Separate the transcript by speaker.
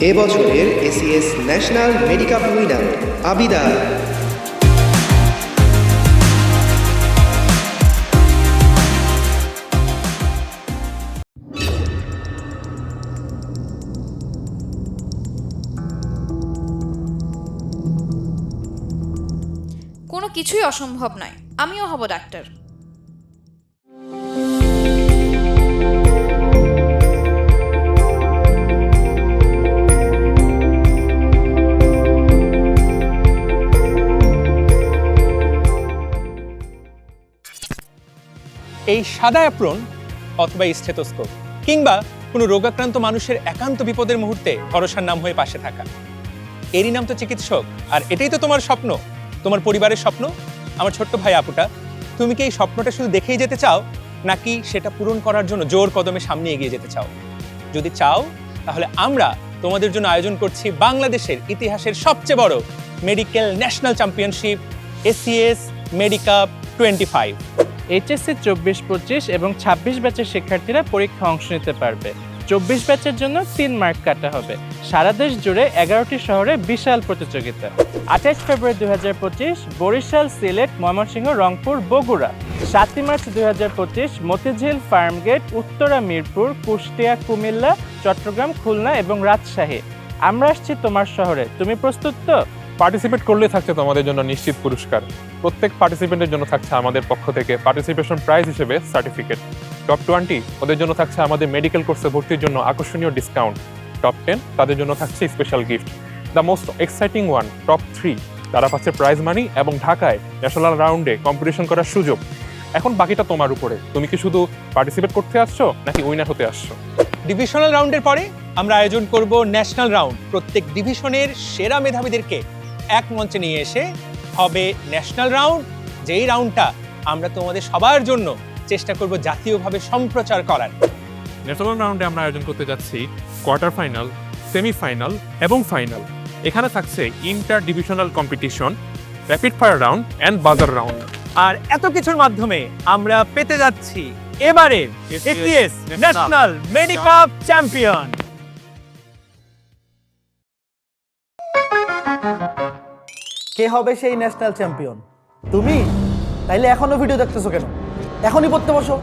Speaker 1: এবছরের ACS national Medicup winner Abida.
Speaker 2: কোনো কিছুই অসম্ভব নয়। আমিও হব ডাক্তার।
Speaker 3: এই সাদা অ্যাপ্রন অথবা স্টেথোস্কোপ, কিংবা কোনো রোগাক্রান্ত মানুষের একান্ত বিপদের মুহূর্তে ভরসার নাম হয়ে পাশে থাকা। এরই নাম তো চিকিৎসক। আর এটাই তো তোমার স্বপ্ন, তোমার পরিবারের স্বপ্ন। আমার ছোট্ট ভাই আপুটা, তুমি কি এই স্বপ্নটা শুধু দেখেই যেতে চাও, নাকি সেটা পূরণ করার জন্য জোর কদমে সামনে এগিয়ে যেতে চাও? যদি চাও, তাহলে আমরা তোমাদের জন্য আয়োজন করছি বাংলাদেশের ইতিহাসের সবচেয়ে বড় medical national championship ACS Medicup twenty five
Speaker 4: HSC চব্বিশ পঁচিশ এবং ছাব্বিশ ব্যাচের শিক্ষার্থীরা পরীক্ষা অংশ নিতে পারবে। চব্বিশ ব্যাচের জন্য তিন মার্ক কাটা হবে। সারা দেশ জুড়ে এগারোটি শহরে বিশাল প্রতিযোগিতা। আঠাশ ফেব্রুয়ারি দুই হাজার পঁচিশ, বরিশাল, সিলেট, ময়মনসিংহ, রংপুর, বগুড়া। সাতই মার্চ দুই হাজার পঁচিশ, মতিঝিল, ফার্মগেট, উত্তরা, মিরপুর, কুষ্টিয়া, কুমিল্লা, চট্টগ্রাম, খুলনা এবং রাজশাহী। আমরা আসছি তোমার শহরে। তুমি প্রস্তুত তো?
Speaker 5: পার্টিসিপেট করলে থাকছে তোমাদের জন্য নিশ্চিত পুরস্কার। প্রত্যেক পার্টিসিপেন্টের জন্য থাকছে আমাদের পক্ষ থেকে পার্টিসিপেশন প্রাইজ হিসেবে সার্টিফিকেট টপ টোয়েন্টি ওদের জন্য থাকছে আমাদের মেডিকেল কোর্সে ভর্তির জন্য আকর্ষণীয় ডিসকাউন্ট টপ টেন তাদের জন্য থাকছে special gift the most exciting one top three তারা পাচ্ছে প্রাইজ মানি এবং ঢাকায় ন্যাশনাল রাউন্ডে কম্পিটিশন করার সুযোগ। এখন বাকিটা তোমার উপরে। তুমি কি শুধু পার্টিসিপেট করতে আসছো, নাকি উইনার হতে আসছো?
Speaker 3: ডিভিশনাল রাউন্ডের পরে আমরা আয়োজন করব ন্যাশনাল রাউন্ড প্রত্যেক ডিভিশনের সেরা মেধাবীদেরকে এক মঞ্চে নিয়ে এসে হবে ন্যাশনাল রাউন্ড যেই রাউন্ডটা আমরা তোমাদের সবার জন্য চেষ্টা করব জাতীয়ভাবে সম্প্রচার করার।
Speaker 5: ন্যাশনাল রাউন্ডে আমরা আয়োজন করতে যাচ্ছি কোয়ার্টার ফাইনাল সেমিফাইনাল এবং ফাইনাল এখানে থাকছে inter divisional competition rapid fire round and buzzer round
Speaker 3: আর এত কিছুর মাধ্যমে আমরা পেতে যাচ্ছি এবারের এসিএস ন্যাশনাল মেডিকাপ চ্যাম্পিয়ন
Speaker 6: কে হবে সেই ন্যাশনাল চ্যাম্পিয়ন তুমি? তাইলে এখনও ভিডিও দেখতেছো কেন? এখনই পড়তে বসো।